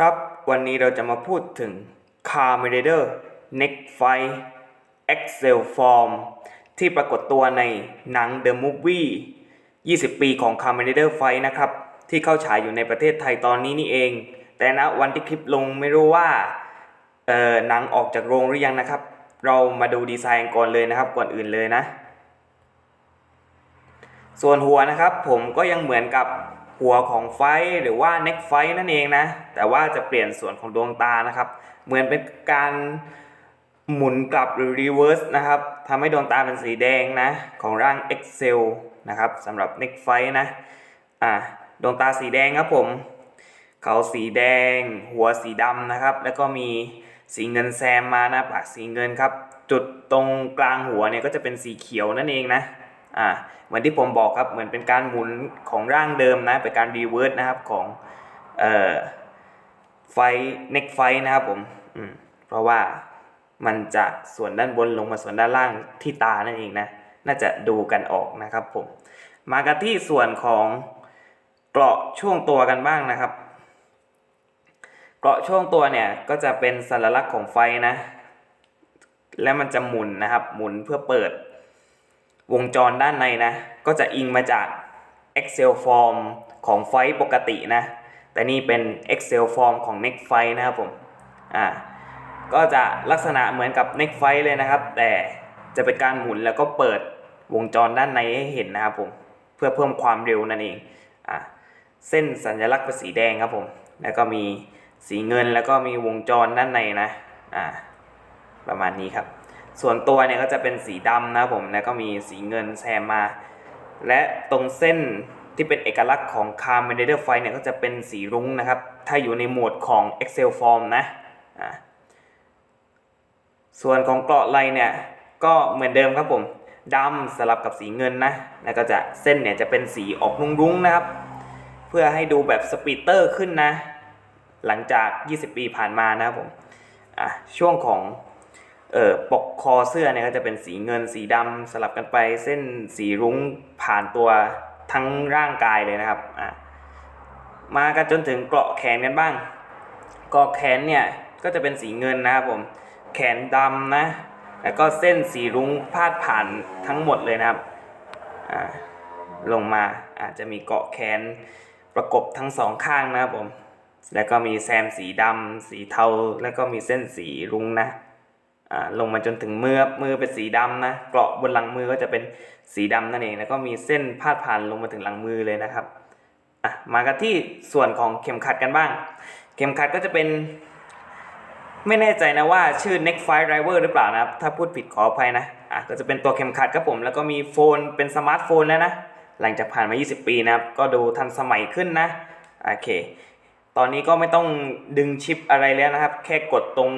ครับวันนี้เราจะมาพูดถึง Car m e d a t o r Next Fight Excel Form ที่ปรากฏตัวในหนัง The Movie 20 ปีของ Car m e d a t o r Fight นะครับ ที่เข้าฉายอยู่ในประเทศไทยตอนนี้นี่เอง แต่ณวันที่คลิปลงไม่รู้ว่าเอ่อหนังออกจากโรงหรือยังนะครับ เรามาดูดีไซน์ก่อนเลยนะครับก่อนอื่นเลยนะ ส่วนหัวนะครับผมก็ยังเหมือนกับ หัวของไฟหรือว่า neck ไฟนั่นเองนะ แต่ว่าจะเปลี่ยนส่วนของดวงตานะครับ เหมือนเป็นการหมุนกลับหรือ reverse นะครับทำให้ดวงตาเป็นสีแดงนะ ของร่าง Excel นะครับสำหรับ neck ไฟนะอ่าดวงตาสีแดงครับผม เขาสีแดง หัวสีดำนะครับ แล้วก็มีสีเงินแซมมานะปากสีเงินครับ จุดตรงกลางหัวเนี่ยก็จะเป็นสีเขียวนั่นเองนะ อ่าเหมือนที่ผมบอกครับเหมือนเป็นการหมุนของร่างเดิมนะเป็นการรีเวิร์สนะครับของเอ่อไฟเน็กไฟนะครับผมอืมเพราะว่ามันจากส่วนด้านบนลงมาส่วนด้านล่างที่ตานั่นเองนะน่าจะดูกันออกนะครับผมมากันที่ส่วนของเกราะช่วงตัวกันบ้างนะครับ เกราะช่วงตัวเนี่ยก็จะเป็นสัญลักษณ์ของไฟนะ และมันจะหมุนนะครับ หมุนเพื่อเปิด วงจรด้านในนะ ก็จะอิงมาจาก Excel form ของไฟปกตินะ แต่นี่เป็น Excel form ของ Next ไฟนะครับผม อ่า ก็จะลักษณะเหมือนกับ Next ไฟเลยนะครับ แต่จะเป็นการหมุนแล้วก็เปิดวงจรด้านในให้เห็นนะครับผม เพื่อเพิ่มความเร็วนั่นเอง อ่า เส้นสัญลักษณ์เป็นสีแดงครับผม แล้วก็มีสีเงินแล้วก็มีวงจรด้านในนะ อ่า ประมาณนี้ครับ ส่วนตัวเนี่ยก็จะเป็นสีดำนะผมแล้วก็มีสีเงินแซมมา และตรงเส้นที่เป็นเอกลักษณ์ของ Car m e d a t o r ไฟเนี่ยก็จะเป็นสีรุ้งนะครับ ถ้าอยู่ในโหมดของ Excel Form นะอ่าส่วนของเกราะไหลเนี่ยก็เหมือนเดิมครับผมดำสลับกับสีเงินนะ แล้วก็จะเส้นเนี่ยจะเป็นสีออกรุ้งๆนะครับ เพื่อให้ดูแบบสปีดเตอร์ขึ้นนะ หลังจาก 20 ปีผ่านมานะครับผมช่วงของ เอ่อปกคอเสื้อเนี่ยก็จะเป็นสีเงินสีดำสลับกันไปเส้นสีรุ้งผ่านตัวทั้งร่างกายเลยนะครับอะมากันจนถึงเกราะแขนกันบ้างเกราะแขนเนี่ยก็จะเป็นสีเงินนะครับผมแขนดำนะแล้วก็เส้นสีรุ้งพาดผ่านทั้งหมดเลยนะครับลงมาอาจจะมีเกาะแขนประกบทั้งสองข้างนะครับผม แล้วก็มีแซมสีดำสีเทา แล้วก็มีเส้นสีรุ้งนะ ลงมาจนถึงมือมือเป็นสีดำนะ เกราะบนหลังมือก็จะเป็นสีดำนั่นเองแล้วก็มีเส้นพาดผ่านลงมาถึงหลังมือเลยนะครับอะมากันที่ส่วนของเข็มขัดกันบ้าง เข็มขัดก็จะเป็น ไม่แน่ใจนะว่าชื่อ Next Five Driver หรือเปล่านะครับ ถ้าพูดผิดขออภัยนะอะก็จะเป็นตัวเข็มขัดครับผม แล้วก็มีโฟนเป็นสมาร์ทโฟนแล้วนะ หลังจากผ่านมา 20 ปีนะครับ ก็ดูทันสมัยขึ้นนะโอเค ตอนนี้ก็ไม่ต้องดึงชิปอะไรแล้วนะครับ แค่กดตรง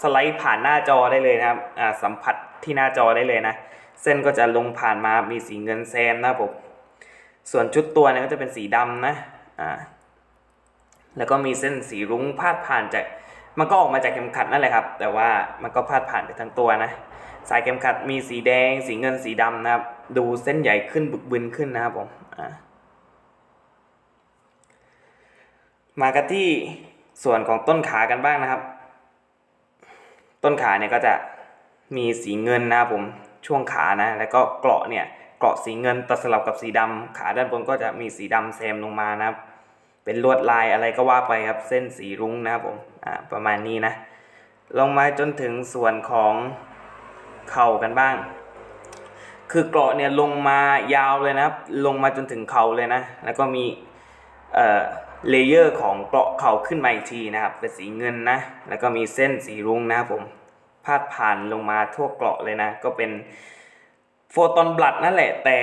สไลด์ผ่านหน้าจอได้เลยนะครับอ่าสัมผัสที่หน้าจอได้เลยนะ เส้นก็จะลงผ่านมามีสีเงินแซมนะผมส่วนชุดตัวเนี่ยก็จะเป็นสีดำนะอ่าแล้วก็มีเส้นสีรุ้งพาดผ่านจากมันก็ออกมาจากเข็มขัดนั่นแหละครับ แต่ว่ามันก็พาดผ่านไปทั้งตัวนะ สายเข็มขัดมีสีแดง สีเงินสีดำนะครับ ดูเส้นใหญ่ขึ้นบึกบึนขึ้นนะครับผมอ่า มากันที่ส่วนของต้นขากันบ้างนะครับ ต้นขาเนี่ยก็จะมีสีเงินนะผมช่วงขานะ แล้วก็เกราะเนี่ยเกราะสีเงินตัดสลับกับสีดำขาด้านบนก็จะมีสีดำแซมลงมานะครับ เป็นลวดลายอะไรก็ว่าไปครับ เส้นสีรุ้งนะครับผมอ่าประมาณนี้นะ ลงมาจนถึงส่วนของเข่ากันบ้าง คือเกราะเนี่ยลงมายาวเลยนะครับ ลงมาจนถึงเข่าเลยนะ แล้วก็มีเอ่อ เลเยอร์ของเกราะเข่าขึ้นมาอีกทีนะครับ เป็นสีเงินนะ แล้วก็มีเส้นสีรุ้งนะครับผมพาดผ่านลงมาทั่วเกราะเลยนะ ก็เป็นโฟตอนบลัดนั่นแหละ แต่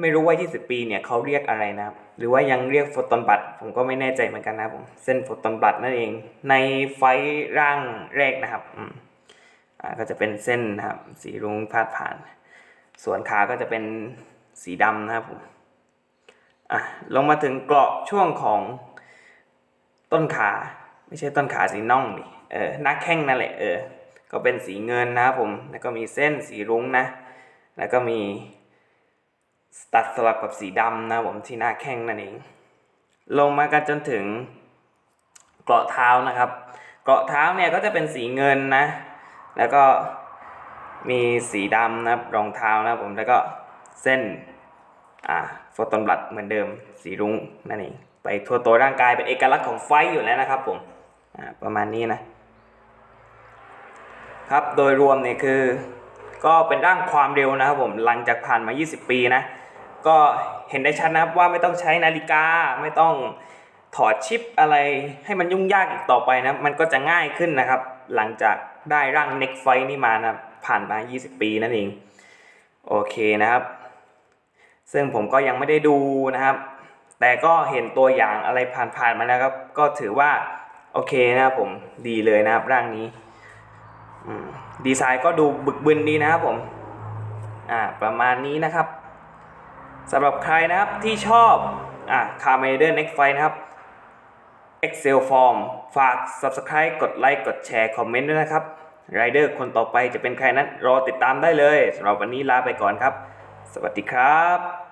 ไม่รู้ว่า 20 ปีเนี่ยเขาเรียกอะไรนะครับ หรือว่ายังเรียกโฟตอนบลัด ผมก็ไม่แน่ใจเหมือนกันนะผม เส้นโฟตอนบลัดนั่นเอง ในไฟร่างแรกนะครับอ่าก็จะเป็นเส้นนะครับ สีรุ้งพาดผ่าน ส่วนขาก็จะเป็นสีดำนะครับผมอะลงมาถึงเกราะช่วงของ ต้นขา ไม่ใช่ต้นขาสีน่องดิเออหน้าแข้งนั่นแหละเออก็เป็นสีเงินนะครับผมแล้วก็มีเส้นสีรุ้งนะ แล้วก็มีตัดสลับกับสีดำนะผมที่หน้าแข้งนั่นเอง ลงมากันจนถึงเกราะเท้านะครับ เกราะเท้าเนี่ยก็จะเป็นสีเงินนะ แล้วก็มีสีดำนะครับรองเท้านะผมแล้วก็เส้นอ่าโฟตอนบลัดเหมือนเดิมสีรุ้งนั่นเอง ไปทั่วตัวร่างกายเป็นเอกลักษณ์ของไฟอยู่แล้วนะครับผมอ่าประมาณนี้นะครับโดยรวมเนี่ยคือ ก็เป็นร่างความเร็วนะครับผมหลังจากผ่านมา 20 ปีนะก็เห็นได้ชัดนะครับว่าไม่ต้องใช้นาฬิกาไม่ต้องถอดชิปอะไรให้มันยุ่งยากอีกต่อไปนะมันก็จะง่ายขึ้นนะครับ หลังจากได้ร่าง Next Fight นี่มานะผ่านมา 20 ปีนั่นเอง โอเคนะครับ ซึ่งผมก็ยังไม่ได้ดูนะครับ แต่ก็เห็นตัวอย่างอะไรผ่านๆมาแล้วครับ ก็ถือว่าโอเคนะครับผมดีเลยนะครับร่างนี้ดีไซน์ก็ดูบึกบึนดีนะครับผมอ่าประมาณนี้นะครับสำหรับใครนะครับที่ชอบอ่าคาเมเดอร์เน็กไฟนะครับ Excel Form ฝาก Subscribe กดไลค์ กดแชร์ คอมเมนต์ด้วยนะครับไรเดอร์คนต่อไปจะเป็นใครนั้นรอติดตามได้เลยสำหรับวันนี้ลาไปก่อนครับ สวัสดีครับ